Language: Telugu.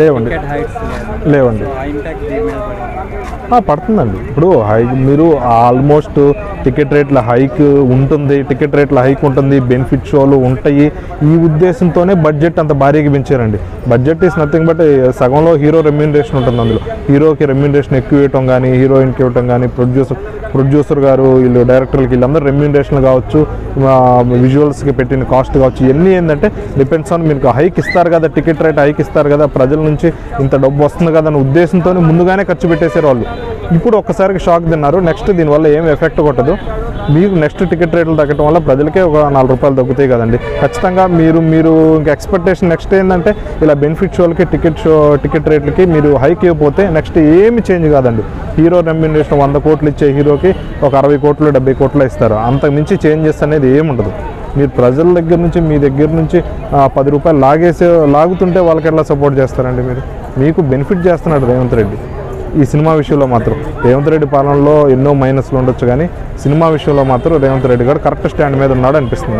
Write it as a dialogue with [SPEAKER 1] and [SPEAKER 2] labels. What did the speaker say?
[SPEAKER 1] లేవండి. లేవండి. పడుతుందండి. ఇప్పుడు హై మీరు ఆల్మోస్ట్ టికెట్ రేట్ల హైక్ ఉంటుంది టికెట్ రేట్ల హైక్ ఉంటుంది బెనిఫిట్ షోలు ఉంటాయి. ఈ ఉద్దేశంతోనే బడ్జెట్ అంత భారీగా పెంచారండి. బడ్జెట్ ఈస్ నథింగ్ బట్ సగంలో హీరో రెమ్యూనరేషన్ ఉంటుంది అందులో. హీరోకి రెమ్యూనరేషన్ ఎక్కువ ఇవ్వటం కానీ హీరోయిన్కి ఇవ్వటం కానీ ప్రొడ్యూసర్ ప్రొడ్యూసర్ గారు వీళ్ళు డైరెక్టర్లకి వీళ్ళందరూ రెమ్యూనరేషన్ కావచ్చు విజువల్స్కి పెట్టిన కాస్ట్ కావచ్చు ఇవన్నీ ఏంటంటే డిపెండ్స్ ఆన్ మీకు హైక్ ఇస్తారు కదా టికెట్ రేట్ హైక్ ఇస్తారు కదా ప్రజల నుంచి ఇంత డబ్బు వస్తుంది కదా అనే ఉద్దేశంతో ముందుగానే ఖర్చు పెట్టేశారు వాళ్ళు. ఇప్పుడు ఒక్కసారికి షాక్ తిన్నారు. నెక్స్ట్ దీనివల్ల ఏం ఎఫెక్ట్ కొట్టదు. మీకు నెక్స్ట్ టికెట్ రేట్లు తగ్గడం వల్ల ప్రజలకే ఒక నాలుగు రూపాయలు తగ్గుతాయి కదండి. ఖచ్చితంగా మీరు మీరు ఇంకా ఎక్స్పెక్టేషన్ నెక్స్ట్ ఏంటంటే ఇలా బెనిఫిట్ షోలకి టికెట్ షో టికెట్ రేట్లకి మీరు హైక్ ఇవ్వకపోతే నెక్స్ట్ ఏమి చేంజ్ కాదండి. హీరో రెమ్యూనరేషన్ వంద కోట్లు ఇచ్చే హీరోకి ఒక అరవై కోట్లు డెబ్బై కోట్లు ఇస్తారు. అంతకు మించి చేంజెస్ అనేది ఏముండదు మీరు ప్రజల దగ్గర నుంచి మీ దగ్గర నుంచి పది రూపాయలు లాగేసే లాగుతుంటే వాళ్ళకి ఎలా సపోర్ట్ చేస్తారండి మీరు? మీకు బెనిఫిట్ చేస్తున్నాడు రేవంత్ రెడ్డి. ఈ సినిమా విషయంలో మాత్రం రేవంత్ రెడ్డి పాలనలో ఎన్నో మైనస్లు ఉండొచ్చు కానీ సినిమా విషయంలో మాత్రం రేవంత్ రెడ్డి గారు కరెక్ట్ స్టాండ్ మీద ఉన్నాడు అనిపిస్తుంది